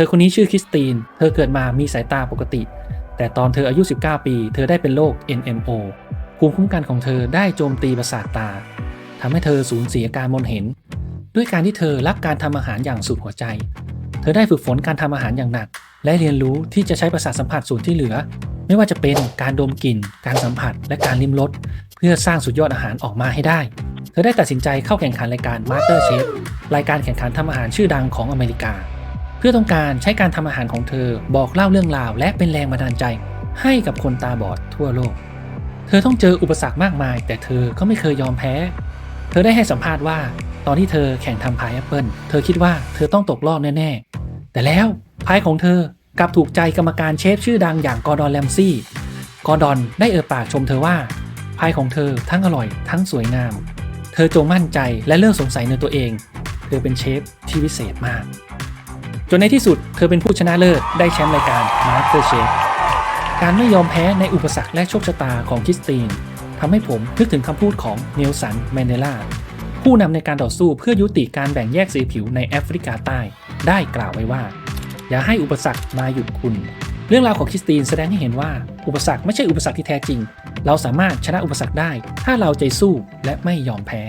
ธอคนนี้ชื่อคริสติน เธอเกิดมามีสายตาปกติ แต่ตอนเธออายุ 19 ปี เธอได้เป็นโรค NMO ภูมิคุ้มกันของเธอได้โจมตีประสาทตาทำให้เธอสูญเสียการมองเห็น ด้วยการที่เธอรักการทำอาหารอย่างสุดหัวใจ เธอได้ฝึกฝนการทำอาหารอย่างหนัก และเรียนรู้ที่จะใช้ประสาทสัมผัสส่วนที่เหลือ ไม่ว่าจะเป็นการดมกลิ่น การสัมผัส และการลิ้มรส เพื่อสร้างสุดยอดอาหารออกมาให้ได้ เธอได้ตัดสินใจเข้าแข่งขันรายการ Master Chef รายการแข่งขันทำอาหารชื่อดังของอเมริกา เพื่อต้องการใช้การทำอาหารของเธอบอกเล่าเรื่องราว และเป็นแรงบันดาลใจ ให้กับคนตาบอดทั่วโลก เธอต้องเจออุปสรรคมากมาย แต่เธอก็ไม่เคยยอมแพ้ เธอได้ให้สัมภาษณ์ว่า ตอนที่เธอแข่งทำพายแอปเปิลเธอคิดว่าเธอต้องตกรอบแน่ๆ แต่แล้วพายของเธอกลับถูกใจกรรมการเชฟชื่อดังอย่างกอร์ดอนแลมซี่กอร์ดอนได้เอ่ยปากชมเธอว่าพายของเธอทั้งอร่อยทั้งสวยงาม เธอจงมั่นใจและเลิกสงสัยในตัวเอง เธอเป็นเชฟที่วิเศษมาก จนในที่สุดเธอเป็นผู้ชนะเลิศได้แชมป์รายการ Master Chef การไม่ยอมแพ้ในอุปสรรคและโชคชะตาของคริสตินทำให้ผมนึกถึงคำพูดของเนลสันแมนเดลาผู้นำในการต่อสู้เพื่อยุติการแบ่งแยกสีผิวในแอฟริกาใต้ ได้กล่าวไว้ว่า อย่าให้อุปสรรคมาหยุดคุณ เรื่องราวของคริสตินแสดงให้เห็นว่าอุปสรรคไม่ใช่อุปสรรคที่แท้จริง เราสามารถชนะอุปสรรคได้ ถ้าเราใจสู้และไม่ยอมแพ้